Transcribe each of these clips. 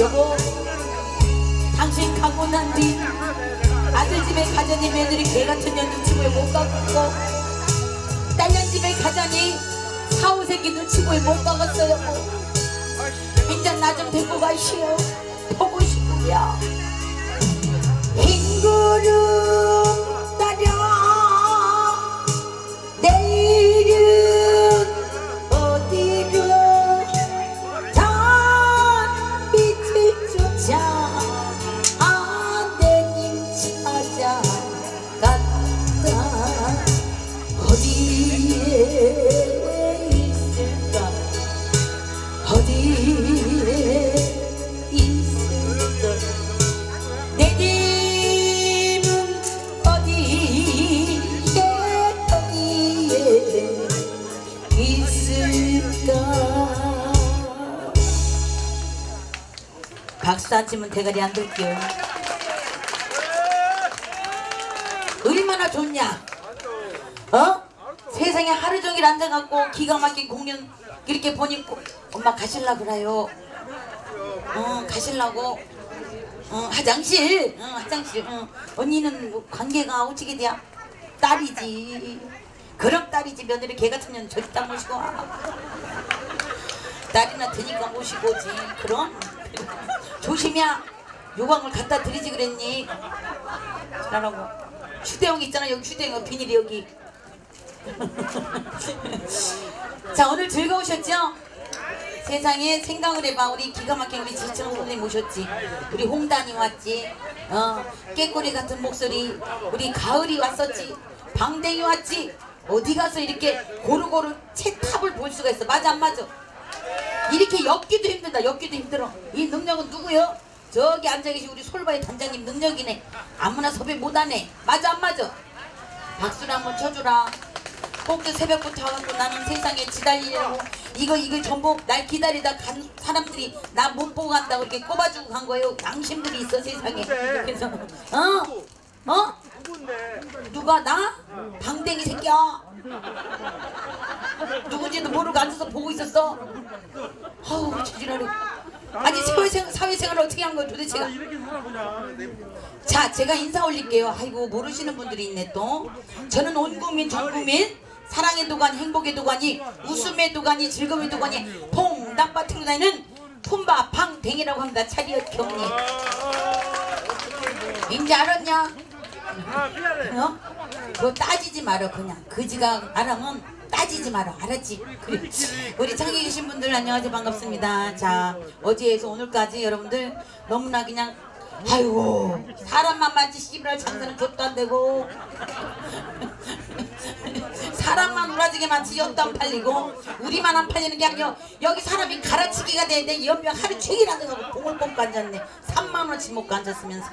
여보 당신 가고 난 뒤 아들 집에 가자니 애들이 개같은 년 눈치보에 못 가고 딸년 집에 가자니 사후새끼 눈 치고에 못 가겠어 여보 인자 나 좀 데리고 가시오. 보고 싶으랴 흰 그릇 대가리 안 들게요. 얼마나 좋냐? 어? 세상에 하루 종일 앉아갖고 기가 막힌 공연 이렇게 보니 꼭 엄마 가실라 그래요? 어 가실라고? 어 화장실? 어 화장실. 어 언니는 뭐 관계가 어떻게 돼야? 딸이지. 그럼 딸이지. 며느리 개 같은 년 절대 안 모시고 와. 딸이나 드니까 모시고 오지. 그럼 조심이야. 요광을 갖다 드리지 그랬니? 잘하고. 휴대용 있잖아 여기 휴대용 비닐이 여기. 자 오늘 즐거우셨죠? 세상에 생각을 해봐. 우리 기가 막힌 우리 지청 선생님 오셨지. 우리 홍단이 왔지. 어 깨꼬리 같은 목소리. 우리 가을이 왔었지. 방댕이 왔지. 어디 가서 이렇게 고루고루 채탑을 볼 수가 있어. 맞아 안 맞아 이렇게 엮기도 힘들다 엮기도 힘들어. 이 능력은 누구요? 저기 앉아계신 우리 솔바의 단장님 능력이네. 아무나 섭외 못하네. 맞아 안 맞아? 박수를 한번 쳐주라. 꼭두 새벽부터 와갖고 나는 세상에 지달리려고. 이거 이거 전부 날 기다리다 간 사람들이 나 못 보고 간다고 이렇게 꼽아주고 간 거예요. 양심들이 있어 세상에. 그래서 어? 어? 누가 나? 방댕이 새끼야 누군지도 모르고 앉아서 보고 있었어 아우 지지라리 아니 사회생, 사회생활을 어떻게 한 거야 도대체가 이렇게 살아보자. 자, 제가 인사 올릴게요. 아이고 모르시는 분들이 있네 또. 저는 온 국민, 전 국민 사랑의 도가니, 행복의 도가니, 웃음의 도가니, 즐거움의 도가니, 퐁당바트로 다니는 품바 팡댕이라고 합니다. 차리엇 경리. 인지 알았냐? 아 미안해. 어? 너 따지지 마라 그냥. 그지가 알아면 따지지 마라. 알았지? 그래. 우리 창에 계신 분들 안녕하세요. 반갑습니다. 자, 어제에서 오늘까지 여러분들 너무나 그냥 아이고 사람만 맞지 씨발 장사는 족도 안 되고 사람만 우라지게 많지 엿도 안 팔리고 우리만 안 팔리는 게 아니여 여기 사람이 갈아치기가 되는데 연명 하루 앉아가고 봉을 뽑고 앉았네 3만 원치 먹고 앉았으면서.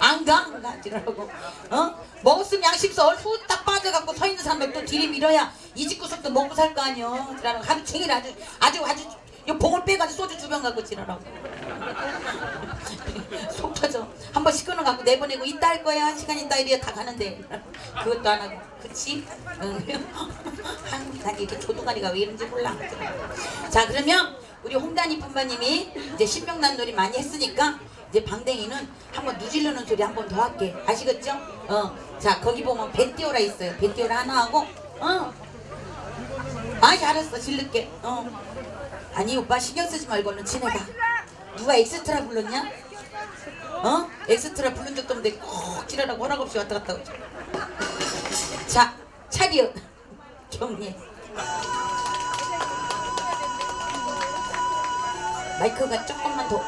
안 가 안가 지라고. 어? 먹었으면 양심서 후딱 빠져갖고 서 있는 사람 또 뒤를 밀어야 이 집 구석도 먹고 살 거 아니여. 지라고 하루 종일 아주 아주 아주 이 봉을 빼가지고 소주 두병 갖고 지라라고. 속 터져. 한 번씩 끊어갖고 내보내고 이따 할 거야. 한 시간 있다 이래야 다 가는데. 그것도 안 하고. 그치? 응. 한, 난 이렇게 조두가리가 왜 이런지 몰라. 자 그러면 우리 홍단이 품바님이 이제 신명난 놀이 많이 했으니까 이제 방댕이는 한번 누질르는 소리 한 번 더 할게. 아시겠죠? 어자 거기 보면 배 띄워라 있어요. 배 띄워라 하나 하고 어. 아 잘했어. 질를게. 어. 아니 오빠 신경 쓰지 말고 얼른 지내봐. 누가 엑스트라 불렀냐? 어? 엑스트라 부른 적도 없는데 꼭 지랄하고 허락 없이 왔다 갔다 오죠 자 차리어 경례 마이크가 조금만 더.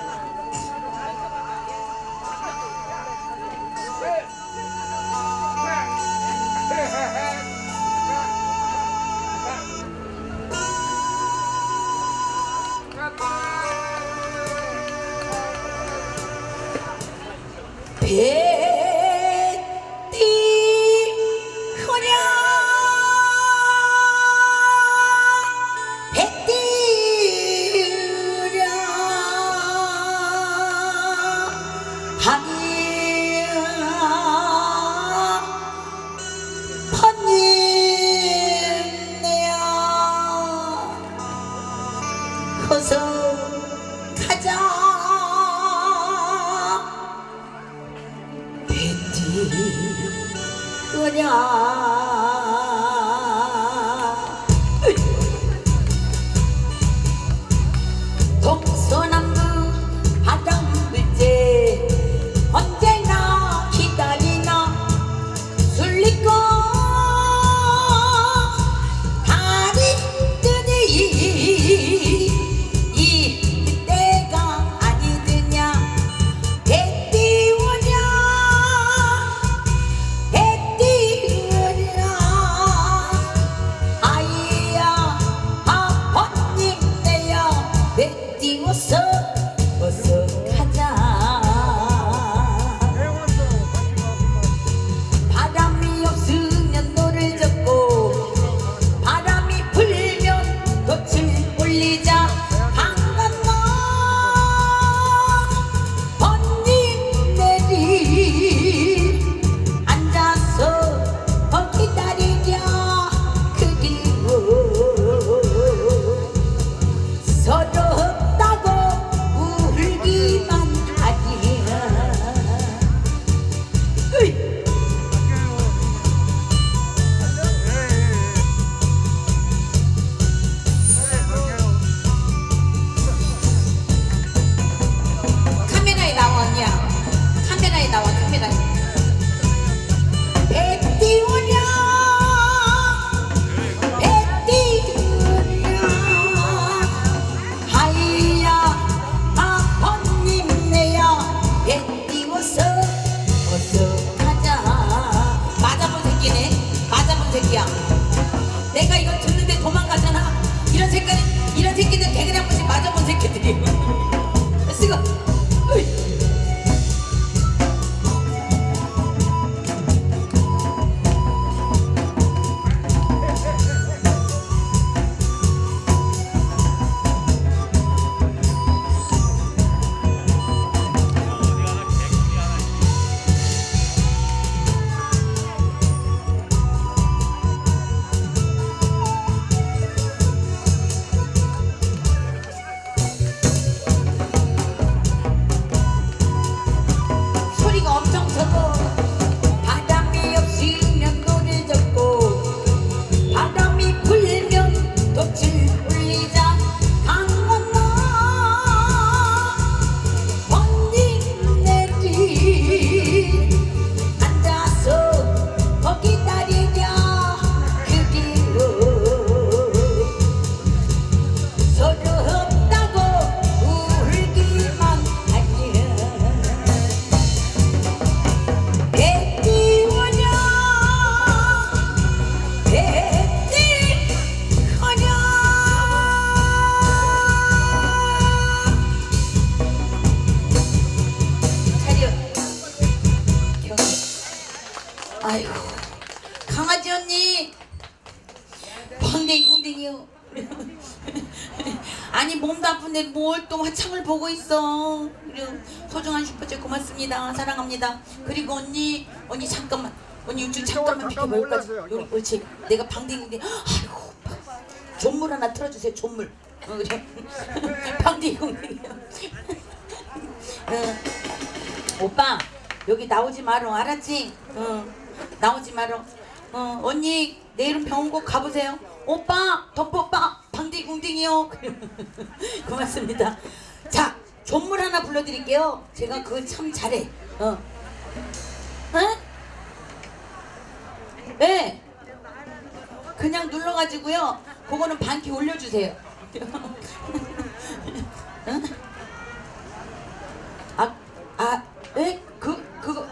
배 아이고 강아지 언니. 번댕이 궁댕이요. 아니 몸도 아픈데 뭘 또 화창을 보고 있어. 그리고 소중한 슈퍼챗 고맙습니다. 사랑합니다. 그리고 언니 언니 잠깐만. 언니 요즘 잠깐만 비켜 뭘까지 옳지 내가 방댕인데 아이고 존물 하나 틀어주세요 존물. 어, 그래. 방댕이 공댕이요 어, 오빠 여기 나오지 마라 알았지? 응. 어. 나오지 마라. 어 언니 내일은 병원 꼭 가보세요. 오빠 덤뽀빠 방디궁딩이요. 고맙습니다. 자 존물 하나 불러드릴게요. 제가 그거 참 잘해. 어. 응? 네. 그냥 눌러가지고요. 그거는 반키 올려주세요. 응? 아, 아, 에? 그, 그거,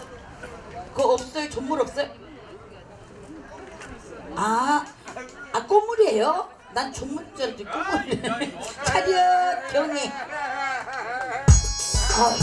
그거 없어요? 존물 없어요? 아, 아, 꽃물이에요? 난 존물 줄 알았지, 꽃물. 차렷, 경례. 아,